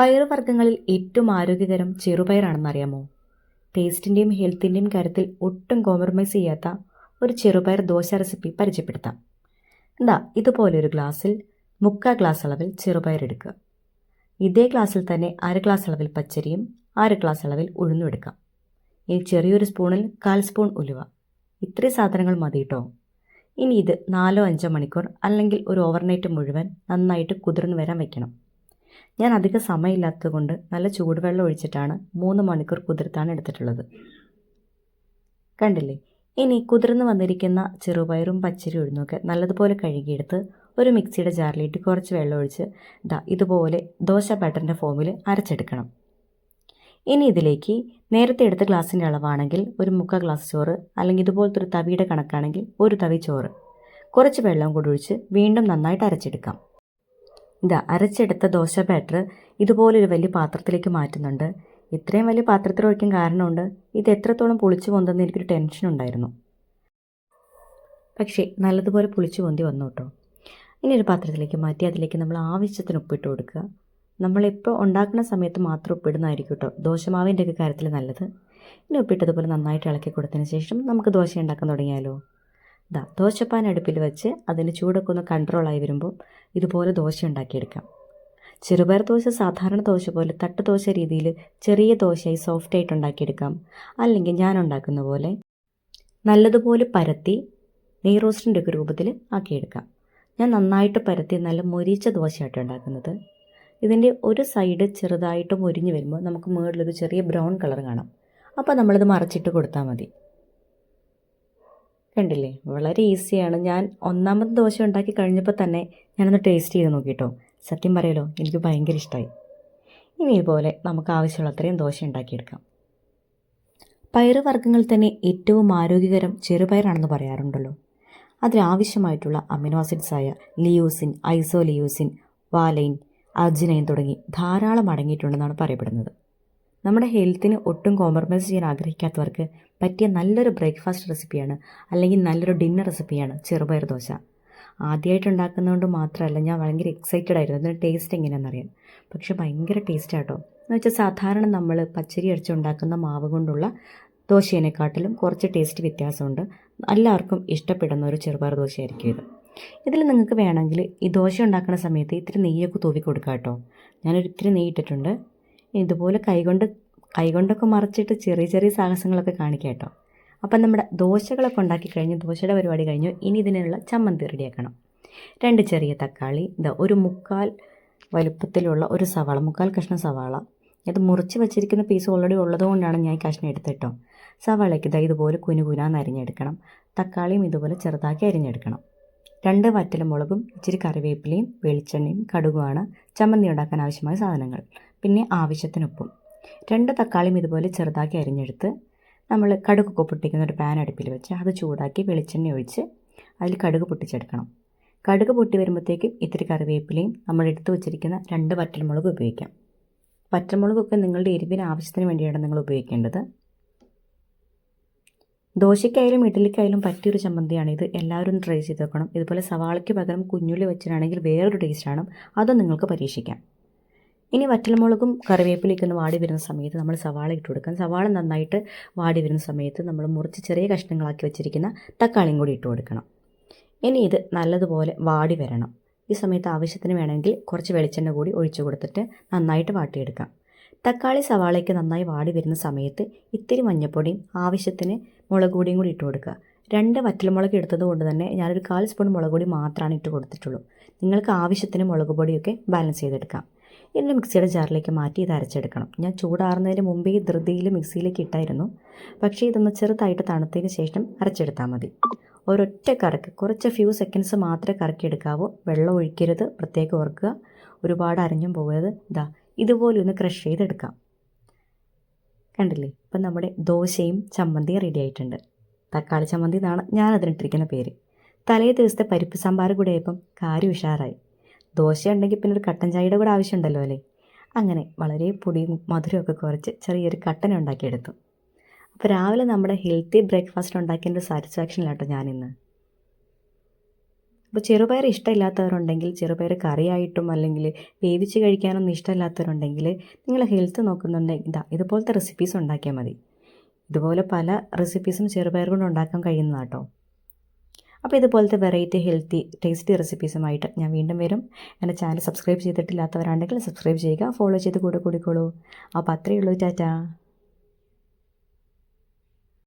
പയറുവർഗങ്ങളിൽ ഏറ്റവും ആരോഗ്യകരം ചെറുപയറാണെന്നറിയാമോ? ടേസ്റ്റിന്റെയും ഹെൽത്തിന്റെയും കാര്യത്തിൽ ഒട്ടും കോംപ്രമൈസ് ചെയ്യാത്ത ഒരു ചെറുപയർ ദോശ റെസിപ്പി പരിചയപ്പെടുത്താം. എന്താ ഇതുപോലെ ഒരു ഗ്ലാസ്സിൽ മുക്കാൽ ഗ്ലാസ് അളവിൽ ചെറുപയർ എടുക്കുക. ഇതേ ഗ്ലാസ്സിൽ തന്നെ അര ഗ്ലാസ് അളവിൽ പച്ചരിയും അര ഗ്ലാസ് അളവിൽ ഉഴുന്നും എടുക്കാം. ഇനി ചെറിയൊരു സ്പൂണിൽ കാൽ സ്പൂൺ ഉലുവ. ഇത്രയും സാധനങ്ങൾ മതി കേട്ടോ ഇനി ഇത് നാലോ അഞ്ചോ മണിക്കൂർ അല്ലെങ്കിൽ ഒരു ഓവർനൈറ്റ് മുഴുവൻ നന്നായിട്ട് കുതിർന്നു വരാൻ വെക്കണം. ഞാൻ അധികം സമയമില്ലാത്തത് കൊണ്ട് നല്ല ചൂടുവെള്ളം ഒഴിച്ചിട്ടാണ് മൂന്ന് മണിക്കൂർ കുതിർത്താണ് എടുത്തിട്ടുള്ളത്. കണ്ടില്ലേ? ഇനി കുതിർന്ന് വന്നിരിക്കുന്ന ചെറുപയറും പച്ചരി ഉഴുന്നൊക്കെ നല്ലതുപോലെ കഴുകിയെടുത്ത് ഒരു മിക്സിയുടെ ജാറിലിട്ട് കുറച്ച് വെള്ളം ഒഴിച്ച് ദാ ഇതുപോലെ ദോശ ബാറ്ററിന്റെ ഫോമിൽ അരച്ചെടുക്കണം. ഇനി ഇതിലേക്ക് നേരത്തെ എടുത്ത ഗ്ലാസിന്റെ അളവാണെങ്കിൽ ഒരു മുക്ക ഗ്ലാസ് ചോറ് അല്ലെങ്കിൽ ഇതുപോലത്തെ ഒരു തവിയുടെ കണക്കാണെങ്കിൽ ഒരു തവി ചോറ്. കുറച്ച് വെള്ളം കൂടി ഒഴിച്ച് വീണ്ടും നന്നായിട്ട് അരച്ചെടുക്കാം. ഇതാ അരച്ചെടുത്ത ദോശ ബാറ്റർ ഇതുപോലൊരു വലിയ പാത്രത്തിലേക്ക് മാറ്റുന്നുണ്ട്. ഇത്രയും വലിയ പാത്രത്തിൽ ഒഴിക്കാൻ കാരണമുണ്ട്. ഇത് എത്രത്തോളം പുളിച്ചു പൊന്തെന്ന് എനിക്കൊരു ടെൻഷൻ ഉണ്ടായിരുന്നു. പക്ഷേ നല്ലതുപോലെ പുളിച്ചു പൊന്തി വന്നു കേട്ടോ. ഇനി ഒരു പാത്രത്തിലേക്ക് മാറ്റി അതിലേക്ക് നമ്മൾ ആവശ്യത്തിന് ഉപ്പിട്ട് കൊടുക്കുക. നമ്മളിപ്പോൾ ഉണ്ടാക്കുന്ന സമയത്ത് മാത്രം ഉപ്പിടുന്നതായിരിക്കും കേട്ടോ ദോശമാവിന്റെ ഒക്കെ കാര്യത്തിൽ നല്ലത്. ഇനി ഉപ്പിട്ടതുപോലെ നന്നായിട്ട് ഇളക്കി കൊടുത്തതിന് ശേഷം നമുക്ക് ദോശ ഉണ്ടാക്കാൻ തുടങ്ങിയാലോ? ദാ ദോശപ്പാൻ അടുപ്പിൽ വെച്ച് അതിന് ചൂടൊക്കെ ഒന്ന് കൺട്രോളായി വരുമ്പോൾ ഇതുപോലെ ദോശ ഉണ്ടാക്കിയെടുക്കാം. ചെറുപയർ ദോശ സാധാരണ ദോശ പോലെ തട്ട് ദോശ രീതിയിൽ ചെറിയ ദോശയായി സോഫ്റ്റ് ആയിട്ട് ഉണ്ടാക്കിയെടുക്കാം. അല്ലെങ്കിൽ ഞാൻ ഉണ്ടാക്കുന്ന പോലെ നല്ലതുപോലെ പരത്തി നെയ് റോസ്റ്റിന്റെ ഒക്കെ രൂപത്തിൽ ആക്കിയെടുക്കാം. ഞാൻ നന്നായിട്ട് പരത്തി നല്ല മൊരിച്ച ദോശയായിട്ട് ഉണ്ടാക്കുന്നത്. ഇതിന്റെ ഒരു സൈഡ് ചെറുതായിട്ട് മൊരിഞ്ഞ് വരുമ്പോൾ നമുക്ക് മുകളിലൊരു ചെറിയ ബ്രൗൺ കളർ കാണാം. അപ്പോൾ നമ്മളിത് മറച്ചിട്ട് കൊടുത്താൽ മതി. കണ്ടില്ലേ? വളരെ ഈസിയാണ്. ഞാൻ ഒന്നാമത്തെ ദോശ ഉണ്ടാക്കി കഴിഞ്ഞപ്പോൾ തന്നെ ഞാനൊന്ന് ടേസ്റ്റ് ചെയ്ത് നോക്കിട്ടോ. സത്യം പറയലോ എനിക്ക് ഭയങ്കര ഇഷ്ടമായി ഇനി ഇതുപോലെ നമുക്ക് ആവശ്യമുള്ള അത്രയും ദോശ ഉണ്ടാക്കിയെടുക്കാം. പയറുവർഗങ്ങളിൽ തന്നെ ഏറ്റവും ആരോഗ്യകരം ചെറുപയറാണെന്ന് പറയാറുണ്ടല്ലോ. അതിനാവശ്യമായിട്ടുള്ള അമിനോ ആസിഡ്സായ ലിയൂസിൻ ഐസോലിയൂസിൻ വാലൈൻ അർജിനൈൻ തുടങ്ങി ധാരാളം അടങ്ങിയിട്ടുണ്ടെന്നാണ് പറയപ്പെടുന്നത്. നമ്മുടെ ഹെൽത്തിന് ഒട്ടും കോംപ്രമൈസ് ചെയ്യാൻ ആഗ്രഹിക്കാത്തവർക്ക് പറ്റിയ നല്ലൊരു ബ്രേക്ക്ഫാസ്റ്റ് റെസിപ്പിയാണ് അല്ലെങ്കിൽ നല്ലൊരു ഡിന്നർ റെസിപ്പിയാണ് ചെറുപയർ ദോശ. ആദ്യമായിട്ട് ഉണ്ടാക്കുന്നതുകൊണ്ട് മാത്രമല്ല ഞാൻ ഭയങ്കര എക്സൈറ്റഡ് ആയിരുന്നു. അതിന്റെ ടേസ്റ്റ് എങ്ങനെയാണെന്നറിയാൻ പക്ഷേ ഭയങ്കര ടേസ്റ്റ് ആട്ടോ. എന്ന് വെച്ചാൽ സാധാരണ നമ്മൾ പച്ചരി അടിച്ചുണ്ടാക്കുന്ന മാവ് കൊണ്ടുള്ള ദോശേനെക്കാട്ടിലും കുറച്ച് ടേസ്റ്റ് വ്യത്യാസമുണ്ട്. എല്ലാവർക്കും ഇഷ്ടപ്പെടുന്ന ഒരു ചെറുപയർ ദോശയായിരിക്കും ഇത്. ഇതിൽ നിങ്ങൾക്ക് വേണമെങ്കിൽ ഈ ദോശ ഉണ്ടാക്കുന്ന സമയത്ത് ഇത്തിരി നെയ്യൊക്കെ തൂവി കൊടുക്കാം കേട്ടോ ഞാനൊരു ഇത്തിരി നെയ്യ് ഇട്ടിട്ടുണ്ട്. ഇതുപോലെ കൈകൊണ്ട് കൈകൊണ്ടൊക്കെ മറച്ചിട്ട് ചെറിയ ചെറിയ സാഹസങ്ങളൊക്കെ കാണിക്കാം കേട്ടോ അപ്പം നമ്മുടെ ദോശകളൊക്കെ ഉണ്ടാക്കി കഴിഞ്ഞ് ദോശയുടെ പരിപാടി കഴിഞ്ഞു. ഇനി ഇതിനുള്ള ചമ്മന്തി റെഡിയാക്കണം. രണ്ട് ചെറിയ തക്കാളി ഇതാ ഒരു മുക്കാൽ വലുപ്പത്തിലുള്ള ഒരു സവാള മുക്കാൽ കഷ്ണം സവാള. ഇത് മുറിച്ച് വെച്ചിരിക്കുന്ന പീസ് ഓൾറെഡി ഉള്ളതുകൊണ്ടാണ് ഞാൻ ഈ കഷ്ണം എടുത്തിട്ടോ. സവാളയ്ക്ക് ഇതാ ഇതുപോലെ കുനു കുനാന്ന് അരിഞ്ഞെടുക്കണം. തക്കാളിയും ഇതുപോലെ ചെറുതാക്കി അരിഞ്ഞെടുക്കണം. രണ്ട് വറ്റലമുളകും ഇച്ചിരി കറിവേപ്പിലയും വെളിച്ചെണ്ണയും കടുകുമാണ് ചമ്മന്തി ഉണ്ടാക്കാൻ ആവശ്യമായ സാധനങ്ങൾ. പിന്നെ ആവശ്യത്തിനൊപ്പം. രണ്ട് തക്കാളിയും ഇതുപോലെ ചെറുതാക്കി അരിഞ്ഞെടുത്ത് നമ്മൾ കടുക് പൊട്ടിക്കുന്ന ഒരു പാൻ അടുപ്പിൽ വെച്ച് അത് ചൂടാക്കി വെളിച്ചെണ്ണ ഒഴിച്ച് അതിൽ കടുക് പൊട്ടിച്ചെടുക്കണം. കടുക് പൊട്ടി വരുമ്പോഴത്തേക്കും ഇത്തിരി കറിവേപ്പിലയും നമ്മൾ എടുത്തു വച്ചിരിക്കുന്ന രണ്ട് വറ്റൽമുളക് ഉപയോഗിക്കാം. വറ്റൽമുളകൊക്കെ നിങ്ങളുടെ എരിവിന് ആവശ്യത്തിന് വേണ്ടിയാണ് നിങ്ങൾ ഉപയോഗിക്കേണ്ടത്. ദോശയ്ക്കായാലും ഇഡ്ഡലിക്കായാലും പറ്റിയൊരു ചമ്മന്തിയാണ് ഇത്. എല്ലാവരും ട്രൈ ചെയ്ത് നോക്കണം. ഇതുപോലെ സവാളയ്ക്ക് പകരം കുഞ്ഞുള്ളി വെച്ചിട്ടാണെങ്കിൽ വേറൊരു ടേസ്റ്റാണ് അതും നിങ്ങൾക്ക് പരീക്ഷിക്കാം. ഇനി വറ്റൽമുളകും കറിവേപ്പിലേക്ക് ഒന്ന് വാടി വരുന്ന സമയത്ത് നമ്മൾ സവാള ഇട്ട് കൊടുക്കാം. സവാള നന്നായിട്ട് വാടി വരുന്ന സമയത്ത് നമ്മൾ മുറിച്ച് ചെറിയ കഷ്ണങ്ങളാക്കി വെച്ചിരിക്കുന്ന തക്കാളിയും കൂടി ഇട്ട് കൊടുക്കണം. ഇനി ഇത് നല്ലതുപോലെ വാടി വരണം. ഈ സമയത്ത് ആവശ്യത്തിന് വേണമെങ്കിൽ കുറച്ച് വെളിച്ചെണ്ണ കൂടി ഒഴിച്ചു കൊടുത്തിട്ട് നന്നായിട്ട് വാട്ടിയെടുക്കാം. തക്കാളി സവാളയ്ക്ക് നന്നായി വാടി വരുന്ന സമയത്ത് ഇത്തിരി മഞ്ഞൾപ്പൊടിയും ആവശ്യത്തിന് മുളക് പൊടിയും കൂടി ഇട്ട് കൊടുക്കുക. രണ്ട് വറ്റൽമുളക് എടുത്തത് കൊണ്ട് തന്നെ ഞാനൊരു കാൽ സ്പൂൺ മുളക് പൊടി മാത്രമാണ് ഇട്ട് കൊടുത്തിട്ടുള്ളൂ. നിങ്ങൾക്ക് ആവശ്യത്തിന് മുളക് പൊടിയൊക്കെ ബാലൻസ് ചെയ്തെടുക്കാം. ഇനി മിക്സിയുടെ ജാറിലേക്ക് മാറ്റി ഇത് അരച്ചെടുക്കണം. ഞാൻ ചൂടാറുന്നതിന് മുമ്പേ ധൃതിയിൽ മിക്സിയിലേക്ക് ഇട്ടായിരുന്നു. പക്ഷേ ഇതൊന്ന് ചെറുതായിട്ട് തണുത്തതിന് ശേഷം അരച്ചെടുത്താൽ മതി. ഒരൊറ്റ കറക്ക് കുറച്ച് ഫ്യൂ സെക്കൻഡ്സ് മാത്രമേ കറക്കിയെടുക്കാവൂ വെള്ളം ഒഴിക്കരുത് പ്രത്യേകം ഓർക്കുക. ഒരുപാട് അരഞ്ഞും പോകരുത്. ഇതാ ഇതുപോലെ ഒന്ന് ക്രഷ് ചെയ്തെടുക്കാം. കണ്ടില്ലേ? ഇപ്പം നമ്മുടെ ദോശയും ചമ്മന്തിയും റെഡി ആയിട്ടുണ്ട്. തക്കാളി ചമ്മന്തി എന്നാണ് ഞാൻ അതിനിട്ടിരിക്കുന്ന പേര്. തലേ ദിവസത്തെ പരിപ്പ് സാമ്പാർ കൂടെ ആയപ്പം കാര്യം ഉഷാറായി. ദോശ ഉണ്ടെങ്കിൽ പിന്നെ ഒരു കട്ടൻ ചായയുടെ കൂടെ ആവശ്യമുണ്ടല്ലോ അല്ലേ? അങ്ങനെ വളരെ പൊടിയും മധുരമൊക്കെ കുറച്ച് ചെറിയൊരു കട്ടൻ ഉണ്ടാക്കിയെടുത്തു. അപ്പോൾ രാവിലെ നമ്മുടെ ഹെൽത്തി ബ്രേക്ക്ഫാസ്റ്റ് ഉണ്ടാക്കിയതിന്റെ സാറ്റിസ്ഫാക്ഷനിലാട്ടോ ഞാനിന്ന്. അപ്പോൾ ചെറുപയർ ഇഷ്ടമില്ലാത്തവരുണ്ടെങ്കിൽ ചെറുപയർ കറിയായിട്ടും അല്ലെങ്കിൽ വേവിച്ച് കഴിക്കാനൊന്നും ഇഷ്ടമില്ലാത്തവരുണ്ടെങ്കിൽ നിങ്ങൾ ഹെൽത്ത് നോക്കുന്നുണ്ടെങ്കിൽ ഇതാ ഇതുപോലത്തെ റെസിപ്പീസ് ഉണ്ടാക്കിയാൽ മതി. ഇതുപോലെ പല റെസിപ്പീസും ചെറുപയർ കൊണ്ട് ഉണ്ടാക്കാൻ കഴിയുന്നതാണ് കേട്ടോ അപ്പോൾ ഇതുപോലത്തെ വെറൈറ്റി ഹെൽത്തി ടേസ്റ്റി റെസിപ്പീസുമായിട്ട് ഞാൻ വീണ്ടും വരും. എന്റെ ചാനൽ സബ്സ്ക്രൈബ് ചെയ്തിട്ടില്ലാത്തവരാണെങ്കിൽ സബ്സ്ക്രൈബ് ചെയ്യുക ഫോളോ ചെയ്ത് കൂടെ കൂടിക്കോളൂ. അപ്പോൾ അത്രയേ ഉള്ളൂ ടാറ്റാ.